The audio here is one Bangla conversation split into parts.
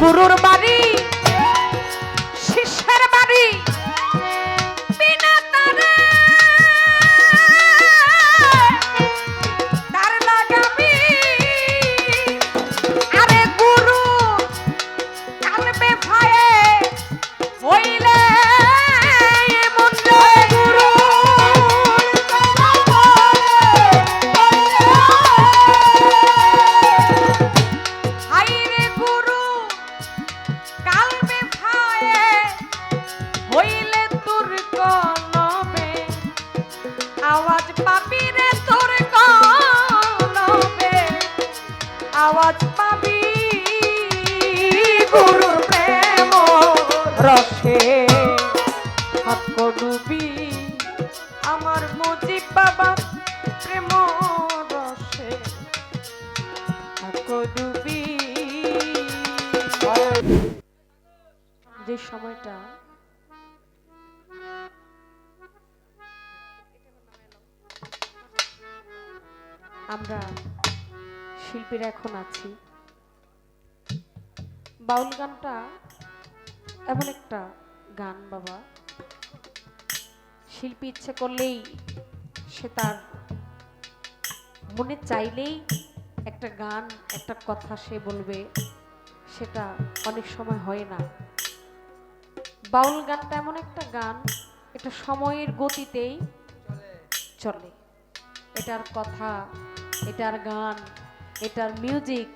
গুরুর বাড়ি আওয়াজ পাবি। গুরুর প্রেম হাত ডুবি আমার মুজিব বাবা প্রেম রসে। হাত ডুবি। যে সময়টা শিল্পীরা এখন আছি। বাউল গানটা এমন একটা গান, বাবা। শিল্পী ইচ্ছে করলেই সে তার মনে চাইলেই একটা গান, একটা কথা সে বলবে, সেটা অনেক সময় হয় না। বাউল গানটা এমন একটা গান, এটা সময়ের গতিতেই চলে। এটার কথা, এটার গান এটার মিউজিক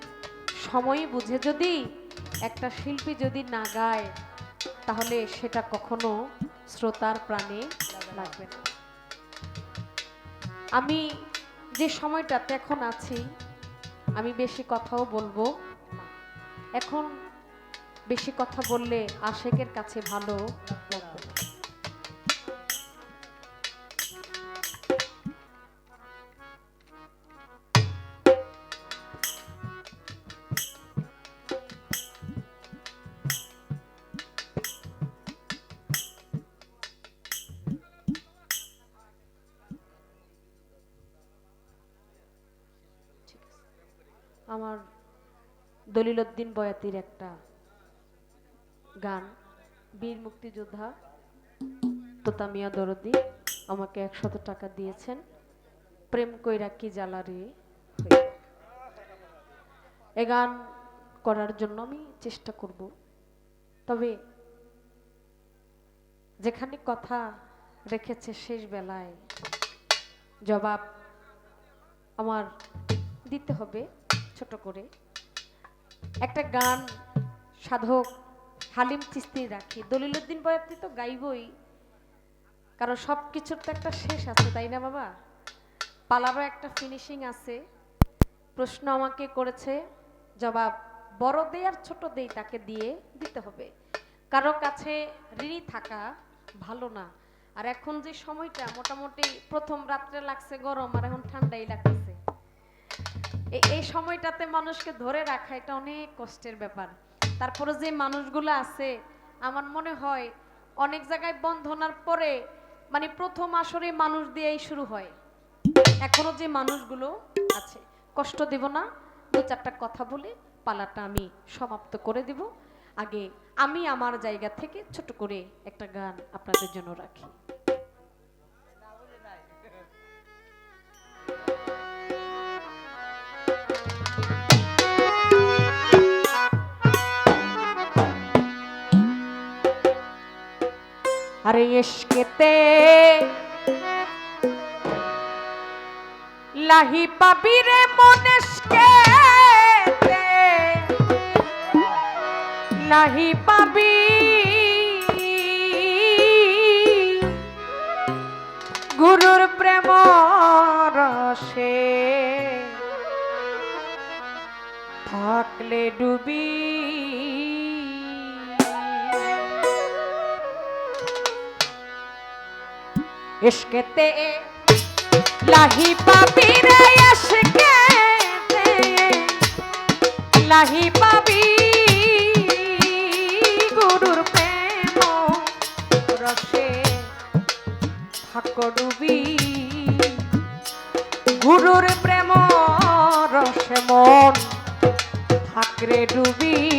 সময় বুঝে যদি একটা শিল্পী যদি না গায়, তাহলে সেটা কখনো শ্রোতার প্রাণে লাগবে না। আমি যে সময়টাতে এখন আছি, আমি বেশি কথাও বলব এখন বেশি কথা বললে আশেকের কাছে ভালো লাগবে আমার দলিল উদ্দিন বয়াতির একটা গান, বীর মুক্তিযোদ্ধা তোতামিয়া দরদি আমাকে একশত টাকা দিয়েছেন, প্রেম কইরা কি জ্বালা রে? এ গান করার জন্য আমি চেষ্টা করব। তবে যেখানে কথা রেখেছে শেষ বেলায় জবাব আমার দিতে হবে। ছোট করে। একটা গান সাধক হালিম চিস্তি রাখি। দলিলুদ্দিন বয়াতি তো গাইবই। কারণ সব কিছুর তো একটা শেষ আছে, তাই না বাবা? পালারও একটা ফিনিশিং আছে। প্রশ্ন আমাকে করেছে, জবাব, বড় দেই আর ছোট দেই তাকে দিয়ে দিতে হবে। কারও কাছে ঋণী থাকা ভালো না। আর এখন যে সময়টা, মোটামুটি প্রথম রাত্রে লাগছে গরম, আর এখন ঠান্ডাই লাগতেছে। এই- সময়টাতে মানুষকে ধরে রাখা এটা অনেক কষ্টের ব্যাপার। তারপরে যে মানুষগুলো আছে, আমার মনে হয় অনেক জায়গায় বন্ধনার পরে মানে প্রথম আসরে মানুষ দিয়েই শুরু হয়। এখনও যে মানুষগুলো আছে, কষ্ট দেব না, দু চারটা কথা বলে পালাটা আমি সমাপ্ত করে দিব। আগে আমি আমার জায়গা থেকে ছোট করে একটা গান আপনাদের জন্য রাখি। আরে ইশকেতে লাহি পাবি রে মনস্কে লাহি পাবি। গুরুর প্রেম রসে থাকলে ডুবি ইশকেতে লাহি পাবি রে ইশকেতে লাহি পাবি গুরুর প্রেম রসে থাক ডুবি গুরুর প্রেম রসে মন থাকরে ডুবি।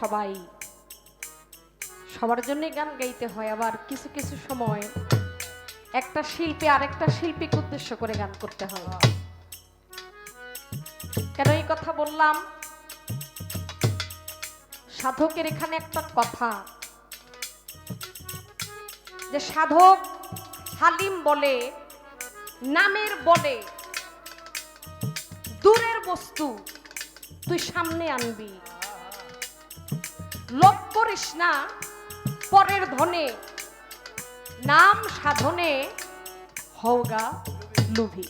সবাই। সবার জন্যই গান গাইতে হয়, আবার কিছু কিছু সময় একটা শিল্পী আরেকটা শিল্পীকে উদ্দেশ্য করে গান করতে হয়। কেন এই কথা বললাম? সাধকের এখানে একটা কথা। যে সাধক হালিম বলে, নামের বলে, দূরের বস্তু তুই সামনে আনবি। লোভ করিস না, পরের ধনে। নাম সাধনে হওগা লুভি।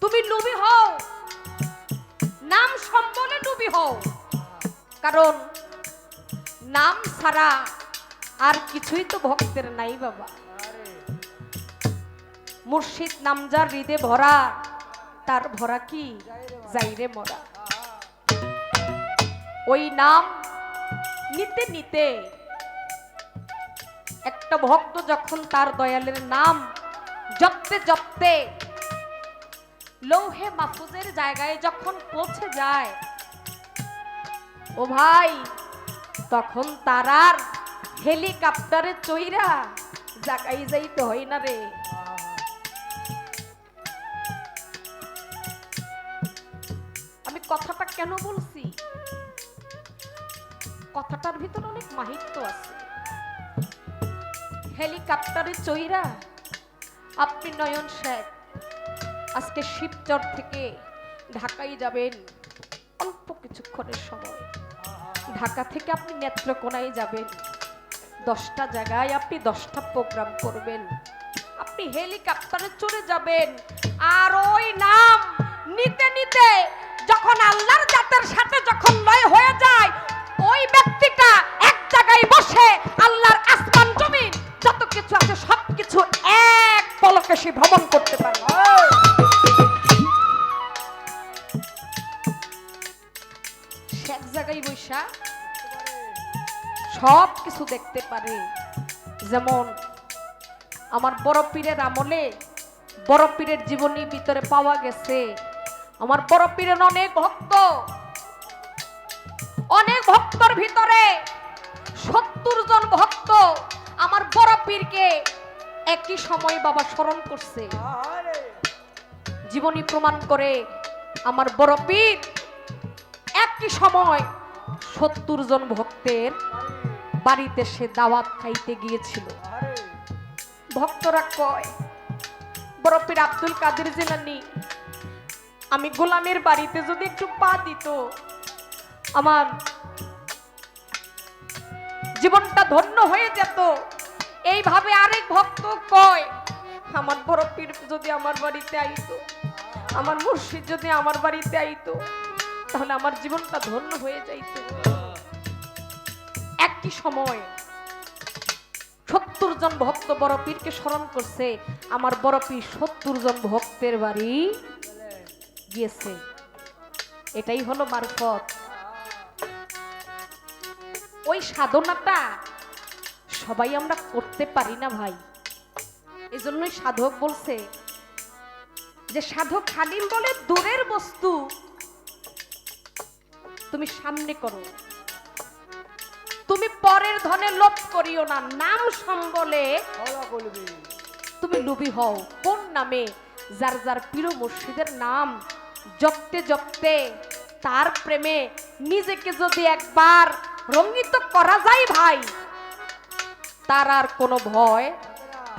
তুমি লুবি হও, নাম সম্বলে লুবি হও। কারণ নাম ছাড়া আর কিছুই তো ভক্তের নাই বাবা। মুর্শিদ নামজার হৃদে ভরা, তার ভরা কি? যাইরে মরা। ওই নাম নিতে নিতে একটা ভক্ত যখন তার দয়ালের নাম জপতে জপতে লৌহে মাহফুজের জায়গায় যখন পৌঁছে যায়, ও ভাই, তখন তারার হেলিকপ্টারে চইরা জাগাই যাইতে হয় না রে। আমি কথাটা কেন বলছি? কথাটার ভিতর অনেক মাহিত্য আছে। হেলিকপ্টারে চইরা আপনি নয়ন শেখ আজকে শিবচর থেকে ঢাকায় যাবেন অল্প কিছুক্ষণের সময়। ঢাকা থেকে আপনি নেত্রকোনায় যাবেন, দশটা জায়গায় আপনি দশটা প্রোগ্রাম করবেন। আপনি হেলিকপ্টারে চড়ে যাবেন, আর ওই নাম নিতে নিতে যখন আল্লাহর জাতের সাথে যখন লয় হয়ে যায় ওই ব্যক্তিটা এক জায়গায় বসে আল্লাহর আসমান, জমিন, যত কিছু আছে সব কিছু এক পলকে সে ভ্রমণ করতে পারবে এক জায়গায় বৈশা সব কিছু দেখতে পারে। যেমন আমার বড় পীরের আমলে বড় পীরের জীবনী ভিতরে পাওয়া গেছে। আমার বড় পীরের অনেক ভক্ত অনেক ভক্তর ভিতরে সত্তর জন ভক্ত আমার বড় পীরকে একই সময় বাবা স্মরণ করছে। জীবনী প্রমাণ করে আমার বড় পীর একই সময় সত্তর জন ভক্তের বাড়িতে সে দাওয়াত খাইতে গিয়েছিল। ভক্তরা কয় বড় পীর আব্দুল কাদের জিলানি আমি গোলামের বাড়িতে যদি একটু পা দিত আমার জীবনটা ধন্য হয়ে যেত। এইভাবে আরেক ভক্ত কয়, আমার বড় পীর যদি আমার বাড়িতে আইতো, আমার মুর্শিদ যদি আমার বাড়িতে আইতো, তাহলে আমার জীবনটা ধন্য হয়ে যাইত। একই সময় সত্তর জন ভক্ত বড় পীরকে স্মরণ করছে, আমার বড় পীর সত্তর জন ভক্তের বাড়ি গিয়েছে। এটাই হলো মারফত। ওই সাধনাটা সবাই আমরা করতে পারি না ভাই। এজন্যই সাধক বলছে যে সাধক হালিম বলে দূরের বস্তু তুমি সামনে করো। তুমি পরের ধনে লোভ করিও না নাম সম্বলে তুমি লুবি হও। কোন নামে? যার যার প্রিয় মুর্শিদের নাম জপতে জপতে তার প্রেমে নিজেকে যদি একবার রঙ্গিত করা যায় ভাই। তার আর কোনো ভয়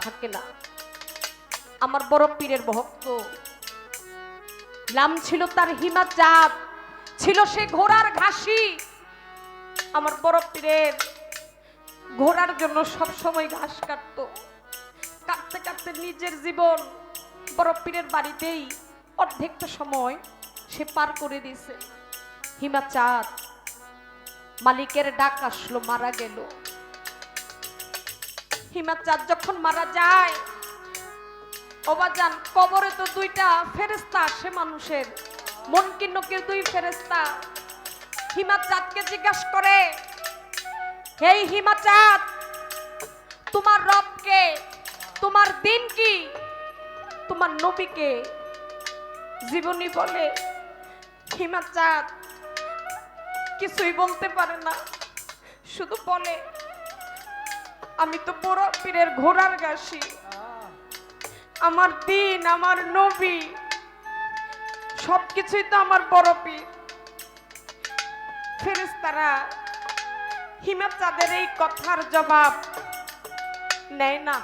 থাকে না। আমার বড় পীরের ভক্ত। নাম ছিল তার হিমা চাঁদ ছিল সে ঘোড়ার ঘাসি। আমার বড় পীরের ঘোড়ার জন্য সব সময় ঘাস কাটতো। কাটতে কাটতে নিজের জীবন বড় পীরের বাড়িতেই অর্ধেকটা সময় সে পার করে দিয়েছে। হিমা চাঁদ মালিকের ডাক আসলো, মারা গেল। হিমা চাঁদ যখন মারা যায়, অবাজান, কবরে তো দুইটা ফেরেস্তা আসে মানুষের। মন কিন্নকের দুই ফেরেস্তা হিমা চাঁদকে জিজ্ঞাসা করে, হেই হিমা চাঁদ তোমার রবকে তোমার দিন কি? তোমার নবীকে জীবনী বলে হিমা চাঁদ কিছুই বলতে পারে না। শুধু বলে, আমি তো বড় পীরের ঘোড়ার গাছি আমার দিন, আমার নবী, সবকিছুই তো আমার বড় পীর। ফেরেস্তারা হিমা চাঁদের এই কথার জবাব নেয় না।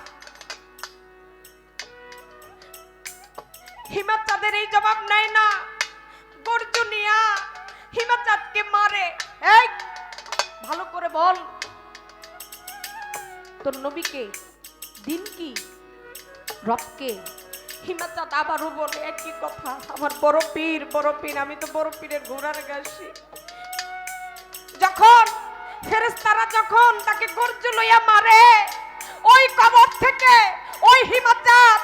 হিমা চাঁদের এই জবাব নেয় না। গর্জুনিয়া হিমা চাঁদকে মারে। এই ভালো করে বল। তোর নবীকে দিন কি রবকে হিমাচাঁদ আবারও বলে একই কথা। আমার বড় পীর বড় পীর আমি তো বড় পীরের ঘোড়ার গাছি যখন ফেরেস্তারা যখন তাকে গর্জ লইয়া মারে ওই কবর থেকে ওই হিমাচাঁদ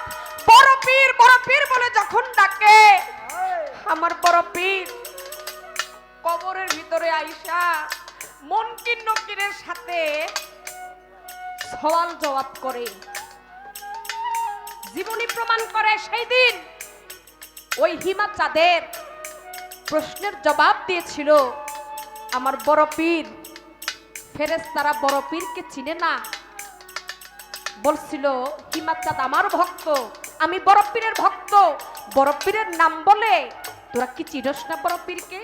বড় পীর বড় পীর বলে যখন ডাকে আমার বড় পীর কবরের ভিতরে আইসা মনকির নকিরের সাথে সওয়াল জবাব করে। জীবনী প্রমাণ করে সেই দিন ওই হিমা চাঁদের প্রশ্নের জবাব দিয়েছিল, আমার বড় পীর ফেরেস তারা বড় পীরকে চিনে না। বলছিল, হিমা চাঁদ আমার ভক্ত, আমি বড় পীরের ভক্ত, বড় পীরের নাম বলে তোরা কি চিনস না বড় পীরকে?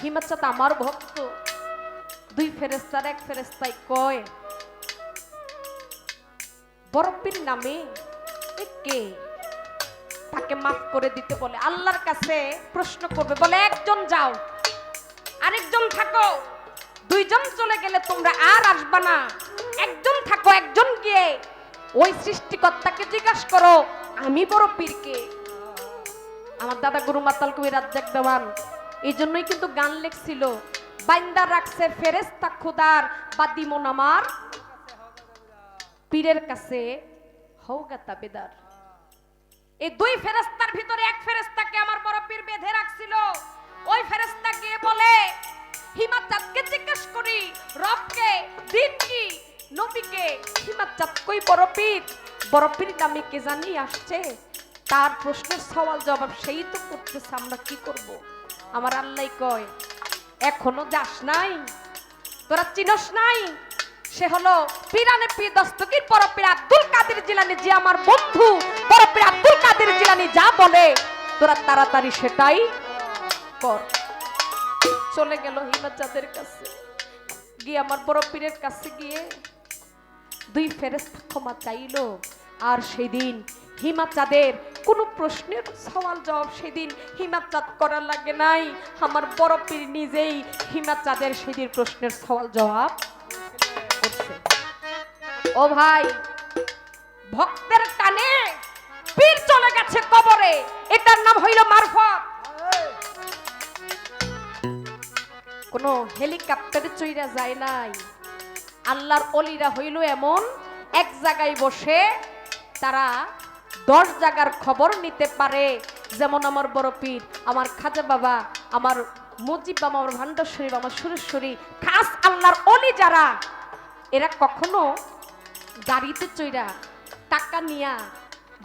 হিমা আমার ভক্ত। দুই ফেরেস্তার এক ফেরেস্তাই কয় বরফির নামে কে? তাকে মাফ করে দিতে বলে, আল্লাহর কাছে প্রশ্ন করবে, বলে, একজন যাও, আরেকজন থাকো। দুইজন চলে গেলে তোমরা আর আসবা না। একজন থাকো, একজন গিয়ে ওই সৃষ্টিকর্তাকে জিজ্ঞাসা করো, আমি বড় পীরকে আমার দাদা গুরু মাতাল কবি রাজ্জাক দেওয়ান। এই জন্যই কিন্তু গান লেখছিল বাইন্দার রাখছে ফেরেস্তা খুদার বা দিমন আমার পীরের কাছে এই দুই ফেরেস্তার ভিতরে এক ফেরেস্তাকে আমার বড় পীর বেঁধে রাখছিল। ওই ফেরেস্তা গিয়ে বলে হিমাত চাঁদকে জিজ্ঞেস করি, রবকে দিন কি নবীকে হিমাত চাঁদ কই বড় পীর? বড় পীর কে জানি আসছে। তার প্রশ্নের সওয়াল জবাব সেই তো করতেছে আমরা কি করব? আমার আল্লাহ কয়, এখনও যাস নাই? তোরা চিনস নাই? সে হলো পিরানে পীর দস্তগীর, পরপীর আব্দুল কাদের জিলানি। যে আমার বন্ধু আব্দুল কাদের জিলানি যা বলে, তোরা তাড়াতাড়ি সেটাই কর। চলে গেল হিমাচাঁদের কাছে, গিয়ে আমার বড় পীরের কাছে গিয়ে দুই ফেরেস্তা ক্ষমা চাইলো। আর সেদিন হিমাচাঁদের কোনো প্রশ্নের সওয়াল জবাব সেদিন হিমাচাঁদ করার লাগে নাই। আমার বড় পীর নিজেই হিমাচাঁদের সেদিন প্রশ্নের সওয়াল জবাব করছে। ও ভাই, ভক্তের টানে পীর চলে গেছে কবরে। এটার নাম হইল মারফত। কোন হেলিকপ্টারে চইরা যায় নাই। আল্লাহর অলিরা হইল এমন, এক জায়গায় বসে তারা দশ জায়গার খবর নিতে পারে। যেমন আমার বড় পীর, আমার খাজা বাবা, আমার মুজিব বাবা, আমার ভান্ডেশ্বরী আমার সুরেশ্বরী, খাস আল্লাহর অলি যারা, এরা কখনো গাড়িতে চইরা টাকা নিয়া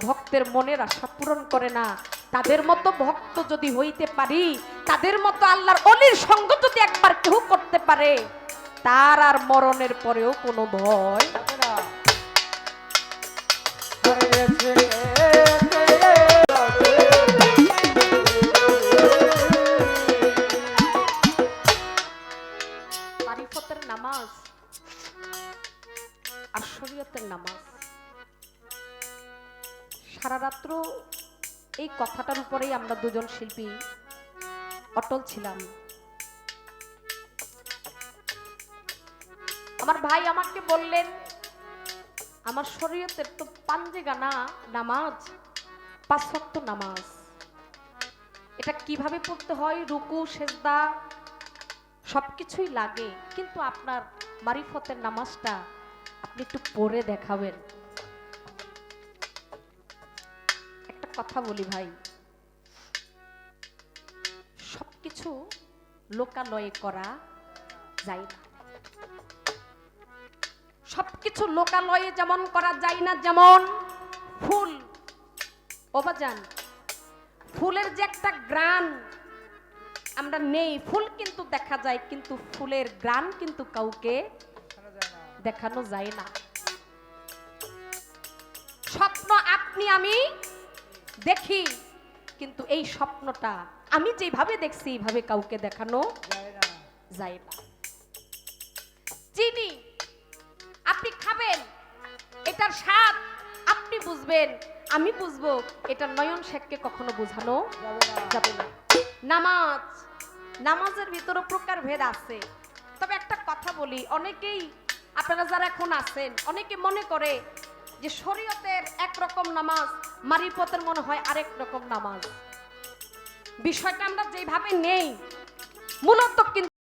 ভক্তের মনের আশা পূরণ করে না। তাদের মতো ভক্ত যদি হইতে পারি, তাদের মতো আল্লাহর অলির সঙ্গ যদি একবার কেউ করতে পারে, তার আর মরণের পরেও কোনো ভয় নামাজ। সারা রাত্র এই কথাটার উপরেই আমরা দুজন শিল্পী অটল ছিলাম। আমার ভাই আমাকে বললেন, আমার শরীয়তের তো পাঞ্জে গানা নামাজ ওয়াক্ত নামাজ। এটা কীভাবে পড়তে হয়? রুকু, সেজদা, সবকিছুই লাগে। কিন্তু আপনার মারিফতের নামাজটা আপনি একটু পরে দেখাবেন। একটা কথা বলি ভাই। সবকিছু লোকালয়ে করা যায় না। সবকিছু লোকালয়ে যেমন করা যায় না, যেমন ফুল। ওবাজান ফুলের যে একটা গ্রান আমরা নেই। ফুল কিন্তু দেখা যায়, কিন্তু ফুলের গ্রান কিন্তু কাউকে দেখানো যায় না। স্বপ্ন আপনি আমি দেখি কিন্তু এই স্বপ্নটা আমি যেভাবে দেখছি এইভাবে কাউকে দেখানো যায় না। চিনি আপনি খাবেন এটার স্বাদ আপনি বুঝবেন আমি বুঝব এটা নয়ন শেখকে কখনো বোঝানো যাবে না। নামাজ নামাজের ভিতরে প্রকার ভেদ আছে। তবে একটা কথা বলি অনেকেই আপনারা যারা এখন আছেন, অনেকে মনে করে যে শরীয়তের একরকম নামাজ মারিপথের মনে হয় আরেক রকম নামাজ। বিষয়টা আমরা যেভাবে নেই, মূলত কিন্তু